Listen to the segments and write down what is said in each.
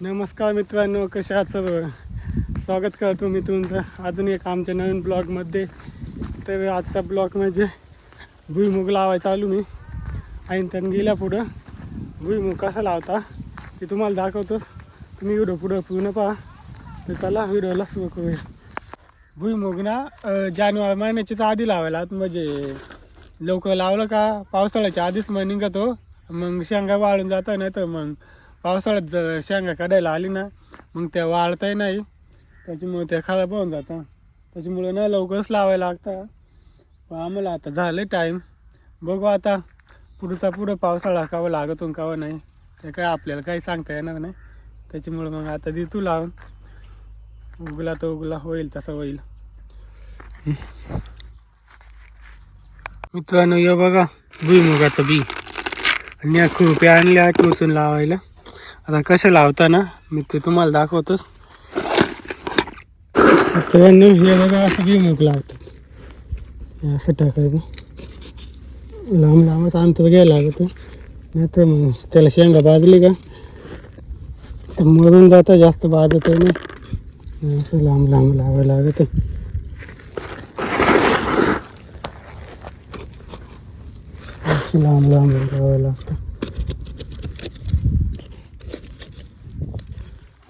नमस्कार मित्रांनो कशा आहात सर्व? स्वागत करतो मी तुमचं. अजून एक आमच्या नवीन ब्लॉगमध्ये. तर आजचा ब्लॉग म्हणजे भुईमुग लावायचा चालू मी. आणि त्यानं गेल्या पुढं भुईमुग कसा लावता ते तुम्हाला दाखवतोच. तुम्ही व्हिडिओ पुढं पूर्ण पहा. तर चला व्हिडिओला सुरू करूया. भुईमुग ना जानेवारी महिन्याच्याच आधी लावायला. म्हणजे लवकर लावलं का? पावसाळ्याच्या आधीच मग निघतो. मग शेंगा वाळून जातं नाही तर मग पावसाळ्यात जर शेंगा काढायला आली ना मग त्या वाळताही नाही. त्याच्यामुळे त्या खराब होऊन जातं त्याच्यामुळे ना लवकरच लावायला लागतं. पण आम्हाला आता झालं टाईम बघू आता पुढचा पुढं पावसाळा कावं लागतो कावं नाही. ते काय आपल्याला काही सांगता येणार नाही. त्याच्यामुळे मग आता देतो लावून. उगला तर उगला होईल तसा होईल. मित्रांनो या बघा भुईमुगाचं बी. आणि या खुरप्या आणल्या टोचून लावायला. आता कसं लावताना? मी ते तुम्हाला दाखवतोच. मित्रांनो हे बघा असं भुईमुग लावतात. हे असं टाकायचं. लांब लांबच अंतर घ्यायला लागतं. नाहीतर मग त्याला शेंगा भाजली का? तर मरून जातं जास्त बाजत आहे ना असं लांब लांब लावावं लागत. असं लांब लांब लावावं लागतं.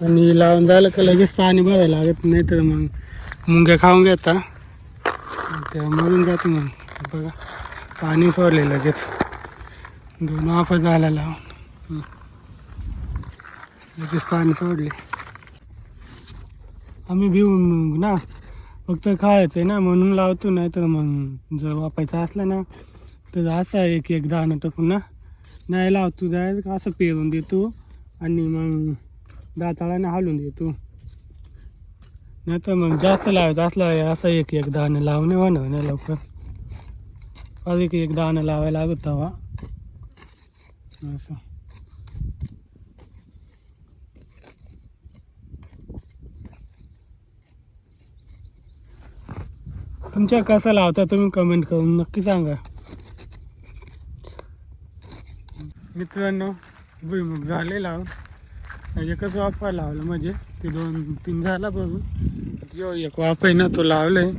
आणि लावून झालं का लगेच पाणी भरायला लागत नाही तर मग मुंग्या खाऊन घेता त्या मरून जाते मग. बघा पाणी सोडले लगेच. दोन वाफा झाला लावून. लगेच पाणी सोडले. आम्ही भिवून मग ना फक्त खायचं आहे ना म्हणून लावतो नाही तर मग जर वापायचं असलं ना तर असं एक एक दाणं टाकून ना. नाही लावतो जायचं असं पेरून देतो. आणि मग दाताळाने हालून देतो नाही तर मग जास्त लावायचं असला असं एक एक दाणं लावणे म्हणा लवकर. अधिक एक दाणं लावायला लागत तेव्हा असं. तुमच्या कसं लावता तुम्ही कमेंट करून नक्की सांगा. मित्रांनो भुईमुग झाले लावून एकच वाफा लावलं म्हणजे ते दोन तीन झाला बघून जो एक वाफ आहे ना तो लावलाय.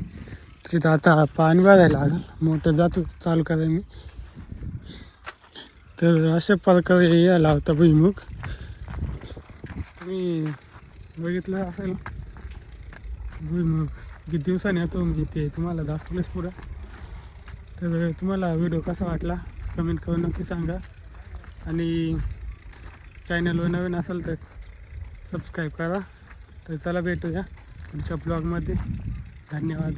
तिथं आता पाणी भरायला लागेल. मोठं जातो चालू करा मी. तर अशा प्रकारे या लावता भुईमुग. तुम्ही बघितलं असेल. भुईमुग किती दिवसांनी येतो मी ते तुम्हाला दाखवलंच पुढं. तर तुम्हाला व्हिडिओ कसा वाटला? कमेंट करून नक्की सांगा. आणि चॅनलवर नवीन असेल तर सबस्क्राईब करा. तर चला भेटूया पुढच्या ब्लॉगमध्ये धन्यवाद.